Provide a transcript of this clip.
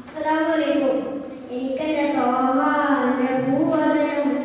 അസ്സലാമലൈക്കും എനിക്കെന്റെ സോഹാന്റെ ഭൂവദനം.